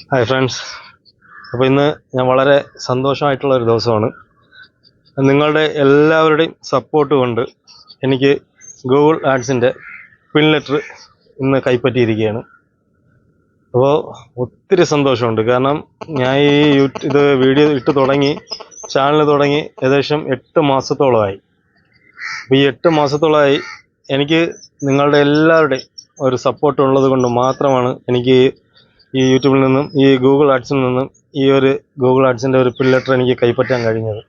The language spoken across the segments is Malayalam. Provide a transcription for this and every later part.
ഹായ് ഫ്രണ്ട്സ് അപ്പോൾ ഇന്ന് ഞാൻ വളരെ സന്തോഷമായിട്ടുള്ള ഒരു ദിവസമാണ്. നിങ്ങളുടെ എല്ലാവരുടെയും സപ്പോർട്ട് കൊണ്ട് എനിക്ക് ഗൂഗിൾ ആഡ്സിന്റെ പിൻ ലെറ്റർ ഇന്ന് കൈപ്പറ്റിയിരിക്കുകയാണ്. അപ്പോൾ ഒത്തിരി സന്തോഷമുണ്ട്. കാരണം ഞാൻ ഈ ഇത് വീഡിയോ ഇട്ട് തുടങ്ങി ചാനൽ തുടങ്ങി ഏകദേശം എട്ട് മാസത്തോളമായി. അപ്പോൾ ഈ എട്ട് മാസത്തോളമായി എനിക്ക് നിങ്ങളുടെ എല്ലാവരുടെയും ഒരു സപ്പോർട്ട് ഉള്ളത് കൊണ്ട് മാത്രമാണ് എനിക്ക് ഈ യൂട്യൂബിൽ നിന്നും ഈ ഗൂഗിൾ ആഡ്സിൽ നിന്നും ഈ ഒരു ഗൂഗിൾ ആഡ്സിന്റെ ഒരു പില്ലറ്റർ ലെറ്റർ എനിക്ക് കൈപ്പറ്റാൻ കഴിഞ്ഞത്.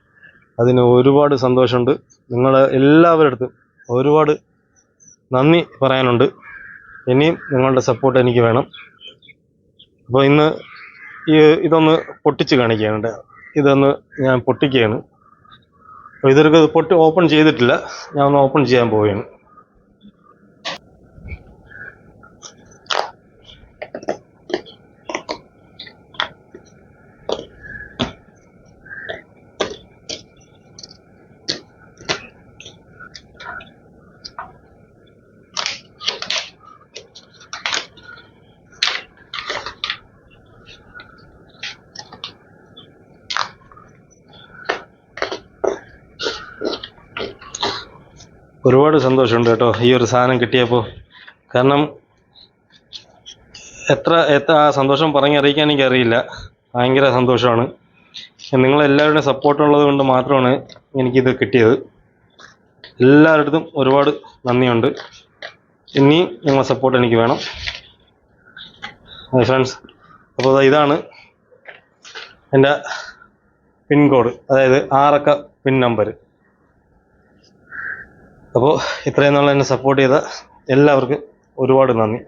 അതിന് ഒരുപാട് സന്തോഷമുണ്ട്. നിങ്ങൾ എല്ലാവരുടെ ഒരുപാട് നന്ദി പറയാനുണ്ട്. ഇനിയും നിങ്ങളുടെ സപ്പോർട്ട് എനിക്ക് വേണം. അപ്പോൾ ഇന്ന് ഈ ഇതൊന്ന് പൊട്ടിച്ച് കാണിക്കുകയാണ് ഇതൊന്ന് ഞാൻ പൊട്ടിക്കുകയാണ്. അപ്പോൾ ഇതൊരു പൊട്ടി ഓപ്പൺ ചെയ്തിട്ടില്ല. ഞാൻ ഒന്ന് ഓപ്പൺ ചെയ്യാൻ പോവുകയാണ്. ഒരുപാട് സന്തോഷമുണ്ട് കേട്ടോ ഈ ഒരു സാധനം കിട്ടിയപ്പോൾ. കാരണം എത്ര എത്ര ആ സന്തോഷം പറഞ്ഞറിയിക്കാൻ എനിക്കറിയില്ല. ഭയങ്കര സന്തോഷമാണ്. നിങ്ങളെല്ലാവരുടെയും സപ്പോർട്ട് ഉള്ളത് കൊണ്ട് മാത്രമാണ് എനിക്കിത് കിട്ടിയത്. എല്ലാവരുടെ ഒരുപാട് നന്ദിയുണ്ട്. ഇനിയും നിങ്ങളെ സപ്പോർട്ട് എനിക്ക് വേണം. ഫ്രണ്ട്സ് അപ്പോൾ ഇതാണ് എന്റെ പിൻകോഡ് അതായത് ആറക്ക പിൻ നമ്പർ അപ്പോൾ ഇത്രയും നാൾ എന്നെ സപ്പോർട്ട് ചെയ്ത എല്ലാവർക്കും ഒരുപാട് നന്ദി.